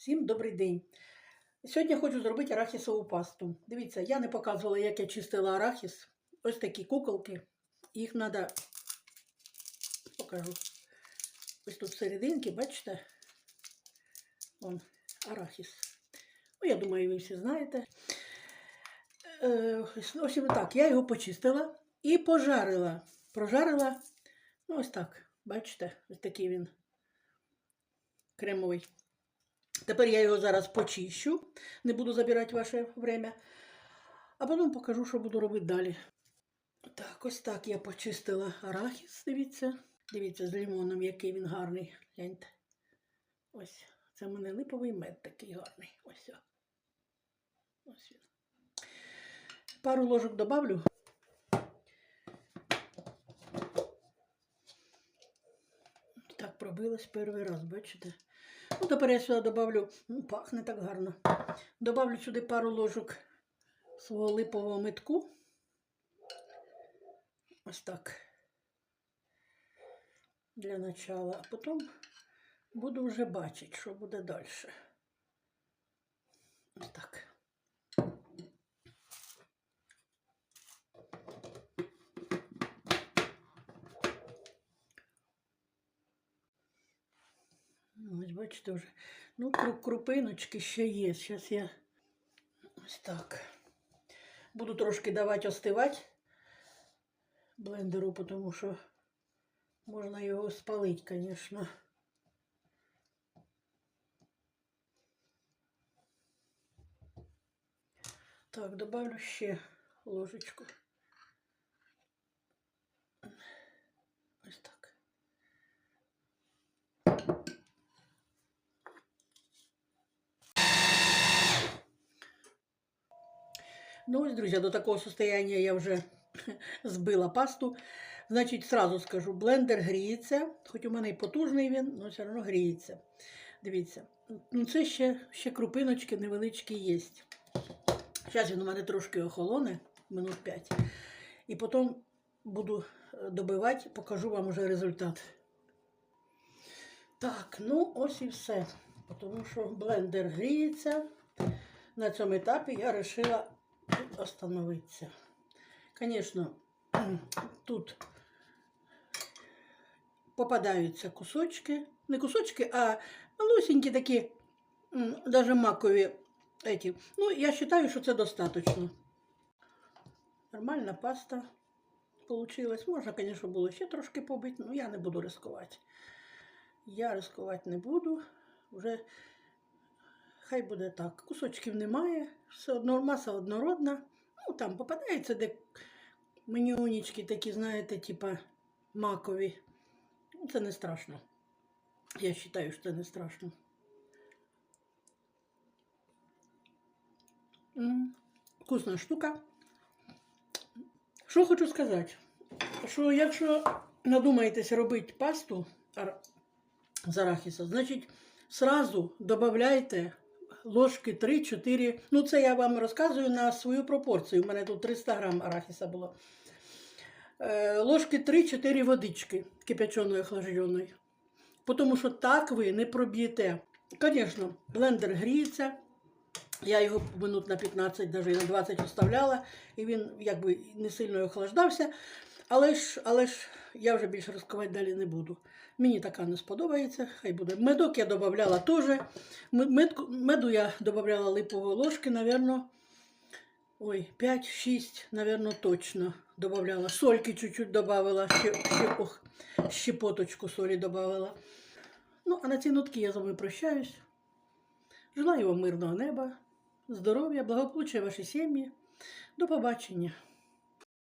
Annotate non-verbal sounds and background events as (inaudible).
Всім добрий день. Сьогодні хочу зробити арахісову пасту. Дивіться, я не показувала, як я чистила арахіс. Ось такі куколки. Їх треба покажу. Ось тут серединки, бачите? Вон арахіс. Ну, я думаю, ви всі знаєте. Е, ось так, я його почистила і пожарила. Прожарила, ну ось так, бачите, ось такий він кремовий. Тепер я його зараз почищу, не буду забирати ваше время. А потім покажу, що буду робити далі. Так, ось так я почистила арахіс, дивіться. Дивіться, з лимоном, який він гарний. Гляньте. Ось. Це в мене липовий мед такий гарний. Ось. Ось він. Пару ложок добавлю. Так перший раз, бачите? Ну, тепер я сюди добавлю, ну, пахне так гарно. Добавлю сюди пару ложок свого липового метку. Ось так. Для начала. А потім буду вже бачити, що буде далі. Ось так. Бачите вже. Ну, кру- крупиночки ще є. Зараз я так. Буду трошки давати остивати блендеру, тому що можна його спалити, звісно. Так, добавлю ще ложечку. Ну друзья, до такого состояния я вже (laughs) збила пасту. Значить, сразу скажу, блендер гріється, хоч у мене і потужний він, але все одно гріється. Дивіться, ну це ще, ще крупиночки невеличкі є. Зараз він у мене трошки охолоне, минут 5. І потім буду е, добивати, покажу вам уже результат. Так, ну ось і все. Тому що блендер гріється. На цьому етапі я вирішила остановитися. Звісно, (clears throat) тут попадаються кусочки. Не кусочки, а лусенькі такі, навіть макові. Эти. Ну, я вважаю, що це достатньо. Нормальна паста получилась. Можна, звісно, було ще трошки побити, але я не буду ризикувати. Я ризикувати не буду. Вже хай буде так. Кусочків немає, все одно маса однородна. Ну, там попадається де менюнічки такі, знаєте, типа макові. Ну, Це не страшно. Я вважаю, що це не страшно. Вкусна штука. Що хочу сказати? Що якщо надумаєтесь робити пасту з арахіса, значить сразу додавайте ложки 3-4. Ну, це я вам розказую на свою пропорцію. У мене тут 300 грам арахіса було. Е, ложки 3-4 водички кипяченої охлажденої. Тому що так ви не проб'єте. Звісно, блендер гріється. Я його минут на 15, навіть на 20 оставляла, і він якби не сильно охлаждався. Але ж, але ж я вже більше розкривати далі не буду. Мені така не сподобається, хай буде. Медок я додавала теж. Меду я додавала липової ложки, напевно, ой, 5-6, напевно, точно додавала. Сольки чуть-чуть додавала, ще, ще, ох, щепоточку солі додавала. Ну, а на ці нотки я з вами прощаюсь. Желаю вам мирного неба, здоров'я, благополуччя вашій сім'ї. До побачення.